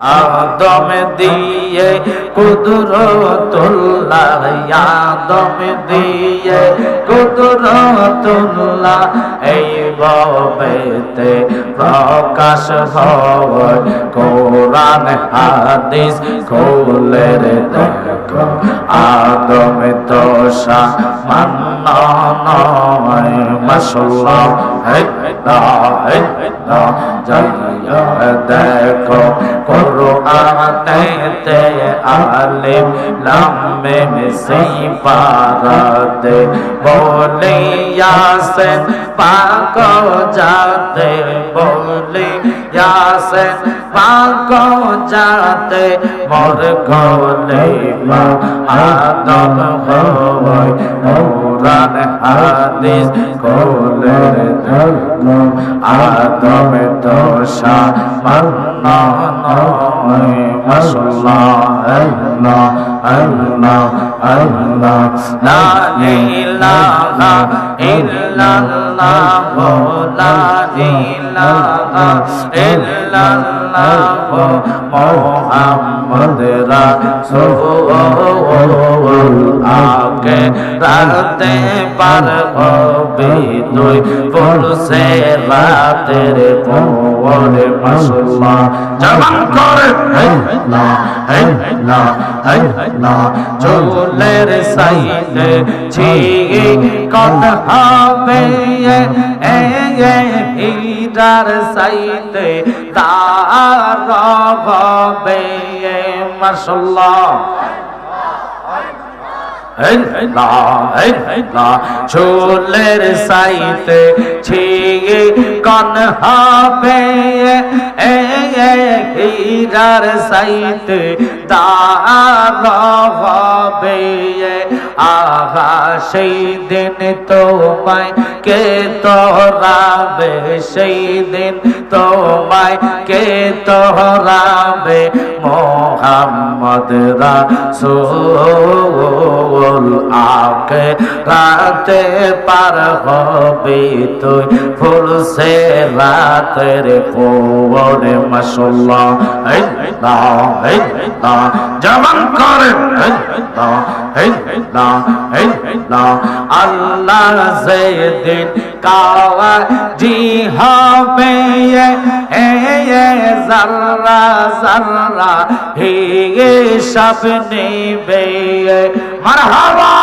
আদম দিয়ে কুদরতুল্লাহ, আদম দিয়ে কুদরতুল্লাহ, এই ভবেতে প্রকাশ হয়। কোরআন, হাদিস খুলে রে দেখো, আদম তো সামান্য নয় মাশাল্লাহ যাইয়া দেখো কোরআনেতে আলিম লামে মিসি পারাতে বলে ইয়াসিন পাক যাতে বলে ইয়াসিন পাক যাতে মোর গলে মা আদম হয় কোরআন হাদিস, কোলের ধর্ম আদম দোষা মান্ন নয়, মাশাল্লাহ, আল্লাহ আল্লাহ আল্লাহ। লা ইলাহা ইল্লাল্লাহ, লা ইলাহা ইল্লাল্লাহ মুহাম্মদ রাসূল আগে রাতে পার হবে তুই বলছে রাতের পরে মাশাল্লাহ জবান করে না না না। চুলের সাইডে ছিগে কন হবে হীরার সাইডে তার হবে মাশাল্লাহ চুলের সাইতে ছিগে কন হবে। হীরার সাইতে হবে। আহা, সেই দিন তোমায় কে তোরাবে? সেই দিন তোমায় কে তোরাবে? রাসূল আকে রাতে পার হবে তুই ফুল সে রাতের পরে মাশাল্লাহ এই না জবান করে এই আল্লাহ যেদিন কাওয়া জি হবে জাররা জাররা হে সব নেবে মারহাবা!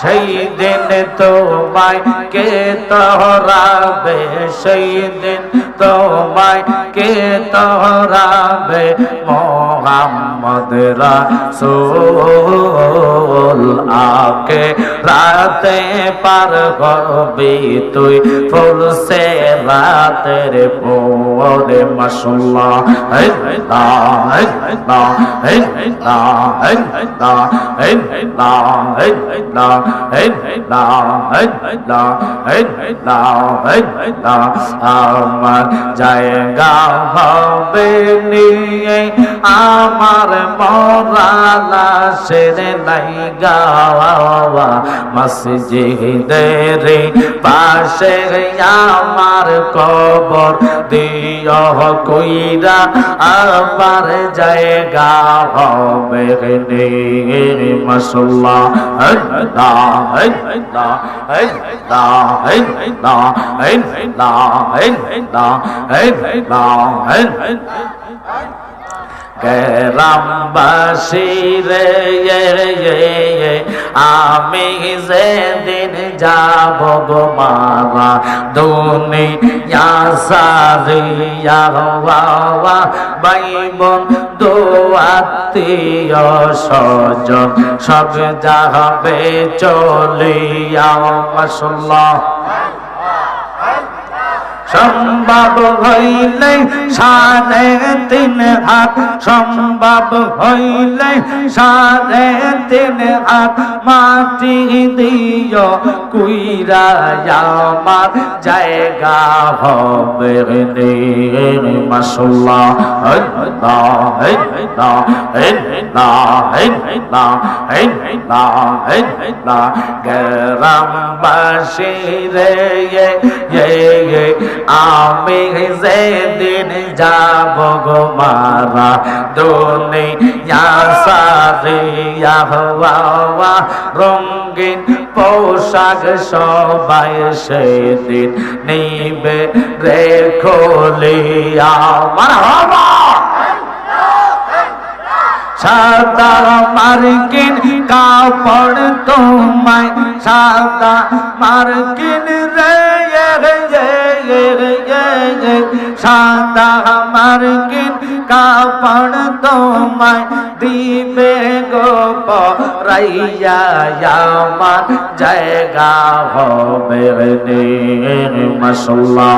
সেই দিন তোমায় কে তোরাবে সেই দিন তোমায় কে তোরাবে মোহাম্মদ রাসূল আকে রাতে পার করবি তুই ফুল সে রাতের পোরে মাশাল্লাহ হে না হে না হে না হে না হে না হে না হে না হে না হে না হে আমার জায়গা হবে নিয়ে আমার মরা লাশের নাই গাওয়া মসজিদের পাশে আমার কবর দিও কইরা আমার জায়গা হবে মশলা হ্যাঁ হ্যাঁ হ্যাঁ হ্যাঁ হ্যাঁ হ্যাঁ হ্যাঁ গ্রামবাসী রে আমি যেদিন যাব গো মারা দুনিয়া সারিয়া বাবা বাইবন দোয়াত্মীয় স্বজন, সব যাবে চলিয়া মাসাল্লাহ সম্ভব হইলে সাড়ে তিন হাত সম্ভব হইলে সাড়ে তিন হাত মাটি দিও কুইরা আমার জায়গা হবে মাসাল্লাহ গ্রামবাসী রে আমি যেদিন যাব গো মারা, দুনিয়া সারিয়া হওয়া রঙ্গিন পোশাক সবাই সেদিন নিবে রে খোলিয়া। মারহাবা সাদা মার্কিন কাপড় তোমায়, সাদা মার্কিন রে রে সাদা মার্গিন কাপড় তোমায় দিবে গো পরাইয়া আমার জায়গা হবে রে মশলা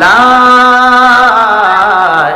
লা